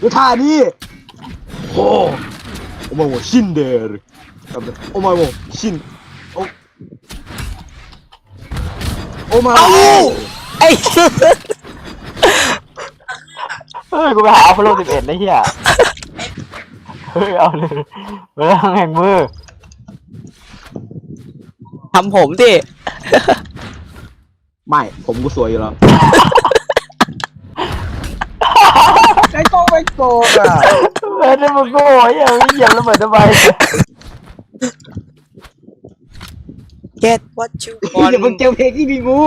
ดูท่านี้โอ้โอ้มาโมชินเดอร์โอ้มาโมชินโอ้โอ้มาเอ้าไอ้เฮ้ยกูไปหาอัพโหลดสิบเอ็ดเลยเฮียเฮ้ยเอาเลยเวลาแห่งมือทำผมดิ ไม่ ผมกูสวยอยู่แล้ว ไอ้โก้ไม่โกงอะเฮ้ยนี่มึงโง่เฮียไม่เหยียบระเบิดทำไมเก็ต what you อย่าเพิ่ง want เจอเพลงที่มีงู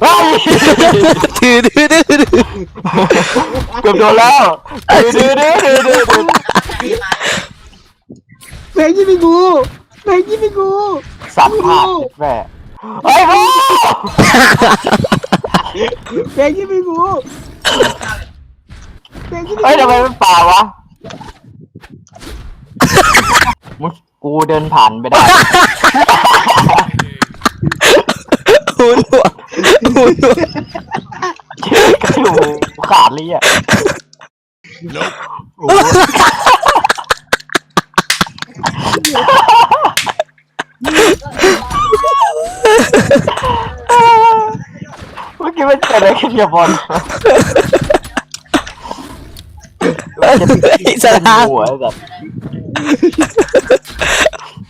เฮ้ยถือถือถือถือเกือบโดนแล้วดื้อดื้อดื้อดื้อดื้อดื้อเพลงที่มีงูเพลงที่มีงูสัตว์ภาพแม่เฮ้ยพ่อเพลงที่มีงู เพลงที่มีเฮ้ยทำไมงูมันเปล่าวะมึงกูเดินผ่านไปได้ หูหนวกหูหนวกก็อยู่ขาดเลยอะเมื่อกี้มันเกิดอะไรขึ้นกับบอลไอ้สลามหัวแบบ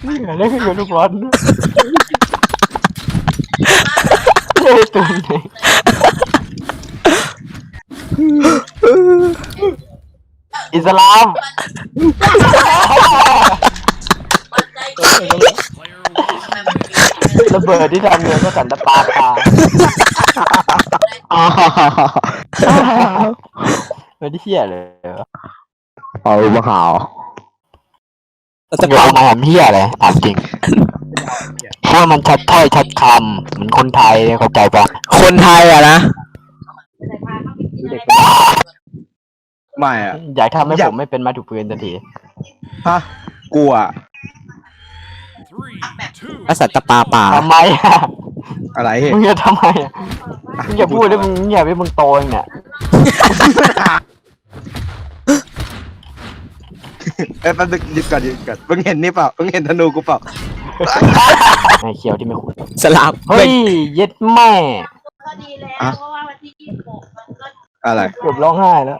นี่เกิดอะไรขึ้นกับลูกบอลเฮ้ยตัวนี้อิสลามระเบิดที่ทำเนี่ยก็สันตะปาปาอ๋อ ไม่ได้เชี่ยเลยเอามาข่าวเราจะจะเอาเป่ามาทำเฮียอะไรถามจริงเพราะมันชัดถ้อยชัดคำเหมือนคนไทยเข้าใจปะคนไทยอะนะไม่อะอยากทำให้อยากผมไม่เป็นไมาถูกปืนสักทีฮะกลัวกษัตริย์ตะปาป่าทำไมอะอะไรมึงจะทำไมอะมึงอย่าพูดเลยมึงเงียบไปมึงโตเองเนี่ย เอ้ยแป๊บนึงหยุดก่อนหยุดก่อนมึงเห็นนี่เปล่ามึงเห็นธนูกูเปล่าไอ้เขียวที่ไม่ขุดสลามเฮ้ยเย็ดแม่ก็ดีแล้วเพราะว่าวันที่ยี่สิบหกมันก็อะไรเกือบร้องไห้แล้ว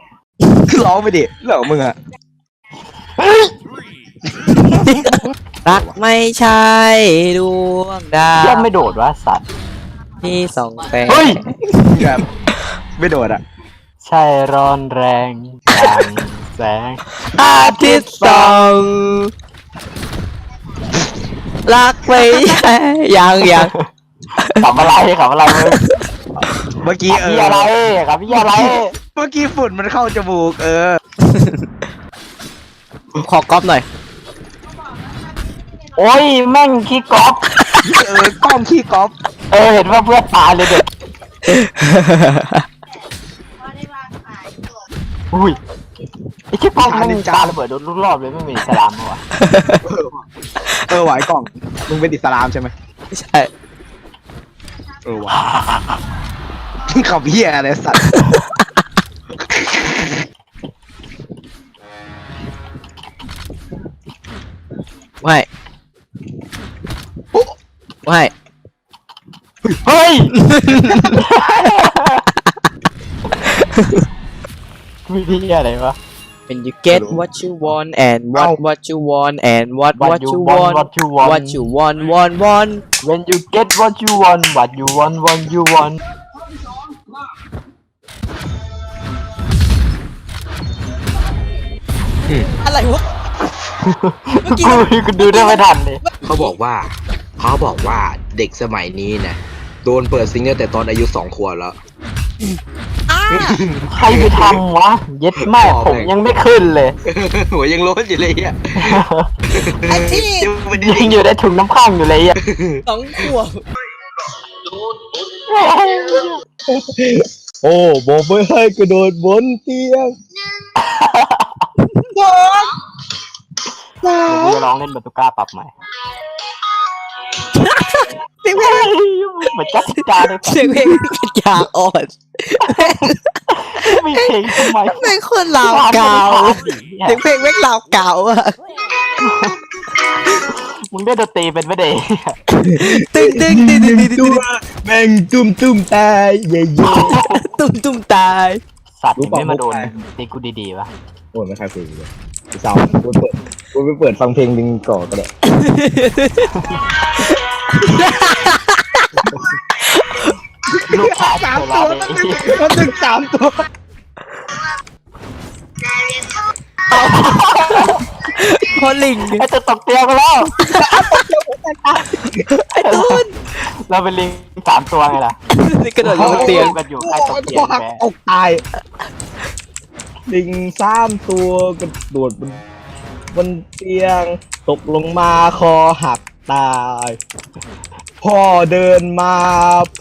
ร้องไปดิเรื่องของมึงอะรักไม่ใช่ดวงดาเหี้วยไม่โดดวะสัตว์ที่ส่องแสงเฮ้ยแบบไม่โดดอะใช่ร้อนแรงอย่าง แสงอาทิตย์ส่องรักไม่ใช่ยังยังขับอะไรขับอะไรมึงเมื่อกี้ขับเอพี่อ อะไรขับพี่อะไรเมื่อกี้ฝุ่นมันเข้าจมูกเออ ขอก๊อปหน่อย โอ้ยแม่งขี้กอล์ฟเออกล้องขี้ก๊อฟเออเห็นว่าเพื่อนตายเลยเด็กว่าได้วางขายตัวอุ้ย ไอ้ขี้กอล์ฟแม่งตาระเบิดโดนลูกรอบเลยไม่มีสลามเหรอวะเออว่ะเออไหวะไอ้กล้อง มึงเป็นอิสลามใช่ไหมไม่ใช่ เออว่ะขับเหี้ยอะไรสัตว์ไม่ไม่เฮ้ยมีที่อะไรวะ เป็น you get what you want and what what you want and what what you want what you want what you want want want when you get what you want what you want what you want อะไรวะกูกูดูได้ไม่ทันเลยเขาบอกว่าเขาบอกว่าเด็กสมัยนี้นะโดนเปิดซิงตั้งแต่ตอนอายุสองขวบแล้ว ใครไปทำวะเย็ดแม่ผมยังไม่ขึ้นเลย หัวยังโล้นอยู่เลยอะไอ้ที่ยังไม่ได้ยังอยู่ในถุงน้ำข้างอยู่เลยอะสองขวบโอ้บอกไม่ให้กระโดดบนเตียงเดี๋ยวกูจะลองเล่นบาตูก้าปรับใหม่ เพลงเพลงเหมือนจักรจาเลยเสียงเพลงเป็นยาอ่อนมีเพลงทำไมแม่งโคนลาวกาวเสียงเพลงแม่งลาวกาวอะมึงได้ดนตรีเป็นไม่ได้ตึ้งตึ้งตึ้งตึ้งตึ้งตึ้ตังวแม่งตุ้มตุ้มตายเย่เย่ตุ้มตุ้มตายสัตว์ไม่มาโดนตีกูดีๆวะโอ้ยไม่ใครคุยเลยเศร้ากูเปิดกูไปเปิดฟังเพลงดึงก่อนก็ได้ ลูกค้าโซลาร์เลยมันดึงสามตัวพอลิงไอ้จะตกเตียงไปแล้วไอ้ตุ้นเราเป็นลิงสามตัวไงล่ะนี่กระโดดลงบนเตียงกันอยู่ใต้ตกเตียงหักแกอกตายลิงสามตัวกระโดดบนบนเตียงตกลงมาคอหัก ตาย พ่อเดินมา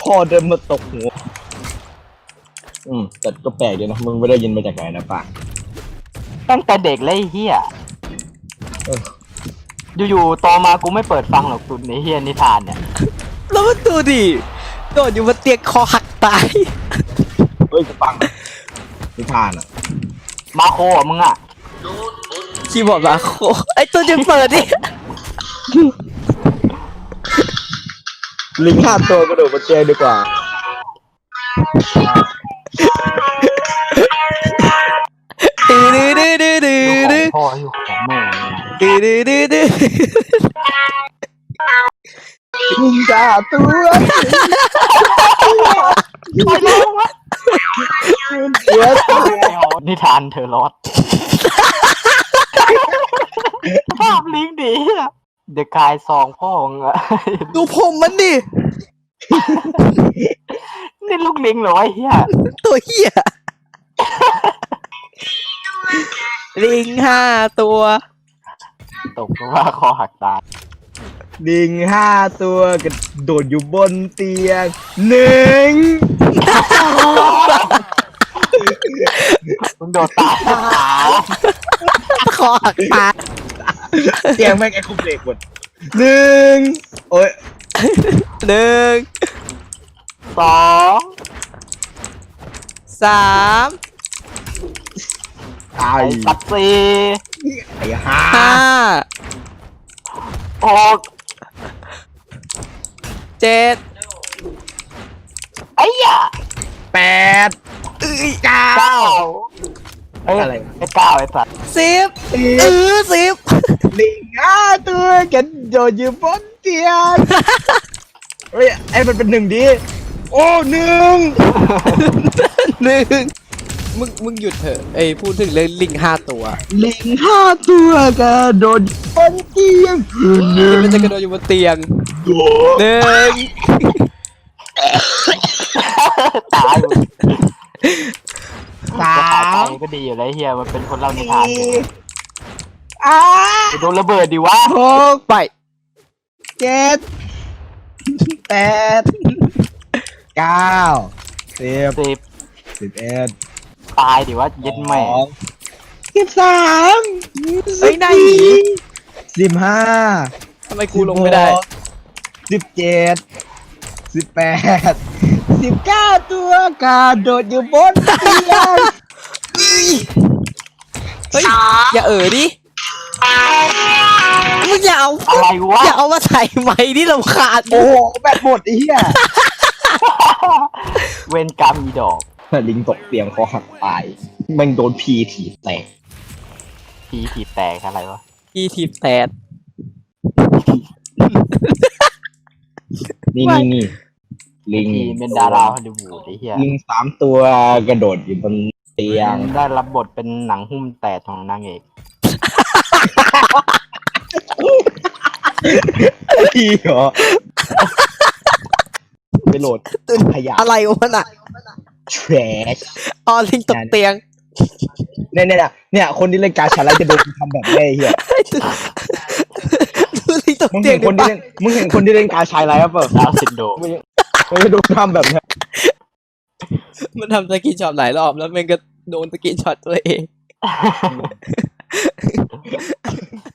พ่อเดินมาตกหัว อืม แต่ก็แปลกดีนะ มึงไม่ได้ยินมาจากไหนนะป่ะตั้งแต่เด็กเลยไอ้เฮียเอออยู่ๆโตมากูไม่เปิดฟังหรอกคุณไอ้เฮียนิทานเนี่ย แล้วมันดูดิโดดอยู่บนเตียงคอหักตาย เฮ้ยกูฟังนิทานอะ มาโคอะมึงอะ คีย์บอร์ดมาโคไอ้ตัวจะเปิดดิ ลิงห้าตัวกระโดดบนเตียงดีกว่า ดื้อดื้อดื้อดื้อดื้อดื้อพ่ออยู่ของแม่ดื้อดื้อดื้อดื้อลิงจ้าตัวเสียตัวนิทานเธอรอด ภาพลิงดีอะ เดอะกายซองพ่อมึงอะ ดูผมมันดิ นี่ลูกลิงเหรอวะไอ้เฮียตัวเหี้ย ลิงห้าตัว ตกลงว่าคอหักตายลิงห้าตัวกระโดดอยู่บนเตียงหนึ่งมึงโดดตายขาคอหักตาย เตียงแม่งไอ้คุมเหล็กหมดหนึ่งโอ้ยหนึ่งสองสามตายไอ้สัตว์สี่ไอ้ห้าห้าหกเจ็ดไอ้ยะแปดเก้าเก้าเอ้ยอะไรไอ้เก้าไอ้สัตว์สิบสิเอบอสิบลิงห้าตัวกระโดดอยู่บนเตียงเฮ้ยไอ้มันเป็นหนึ่งดีโอ้หนึ่งหนึ่งมึงมึงหยุดเถอะไอ้พูดถึงเรื่องลิงห้าตัวลิงห้าตัวกระโดดบนเตียงหนึ่ที่งมันจะกระโดดอยู่บนเตียงโดดหนึ่งตายมึง สาจะขายไปมก็ดีอยู่แล้วเฮียมันเป็นคนเล่านิทานอยู่อ่าจะโดนระเบิดดิวะหกไปเจ็ดแปดเก้าสิบสิบสิบเอ็ดตายดิวะเย็ดแม่สองสิบสามเฮ้ยนายสิบห้า ทำไมกูลงไม่ได้ สิบเจ็ดสิบแปด สิบเก้าตัวกระโดดอยู่บนเตียงเฮ้ย อย่าเอ่อดิมึงอย่าเอาอะไรวะ อย่าเอามาใส่ไม้ที่ลำคาญโอ้โหแบตหมดไอ้เหี้ยเวนกรรมอีดอกลิงตกเตียงคอหักตายแมันโดนพีถีบแตกพีถีบแตกอะไรวะอีทีแปดนี่ไม่นี่นี่ ลิงพีเป็นดาราฮอลลีวูดไอ้เหี้ยลิงสามตัวกระโดดอยู่บนเตียง ได้รับบทเป็นหนังหุ้มแตกของนางเอกพี่เหรอไปโหลดขยะอะไรวะน่ะ trash อ๋อลิงตกเตียง เนี่ยเนี่ยเนี่ยคนที่เล่นการชาไลจะโดนทำแบบนี้ไอ้เหี้ยดูลิงตกมึงเตียเห็งนคนที่เล่นมึงเห็นคนที่เล่นการชายไรครับเปล่าดาวน์ซินโดรม มึงจะโดนทำแบบเนี้ยมันทำสกินช็อตหลายรอบแล้วมันก็โดนสกินช็อตตัวเอง